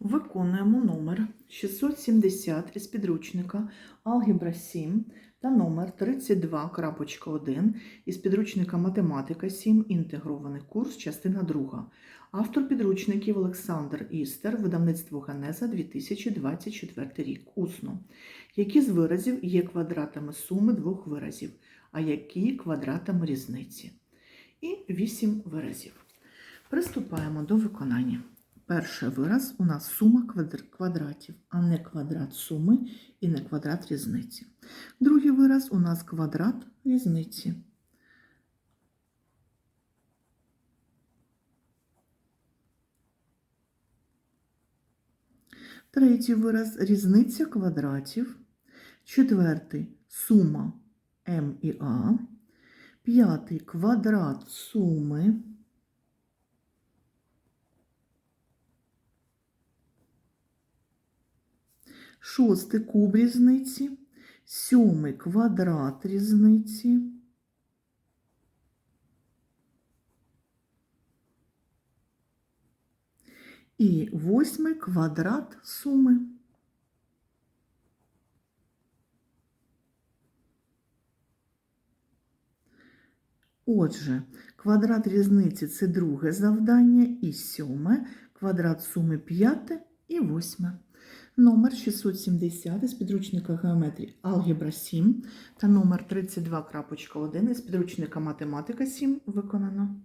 Виконуємо номер 670 із підручника Алгебра 7 та номер 32.1 із підручника Математика 7. Інтегрований курс, частина 2. Автор підручників Олександр Істер, видавництво Генеза 2024 рік. Усно. Які з виразів є квадратами суми двох виразів, а які квадратами різниці? І 8 виразів. Приступаємо до виконання. Перший вираз у нас сума квадратів, а не квадрат суми і не квадрат різниці. Другий вираз у нас квадрат різниці. Третій вираз різниця квадратів. Четвертий сума М і А. П'ятий квадрат суми. Шостий куб різниці, сьомий квадрат різниці. І восьмий квадрат суми. Отже, квадрат різниці це друге завдання і сьоме, квадрат суми п'яте і восьме. Номер 670 із підручника геометрії Алгебра 7 та номер 32.1 із підручника Математика 7 виконано.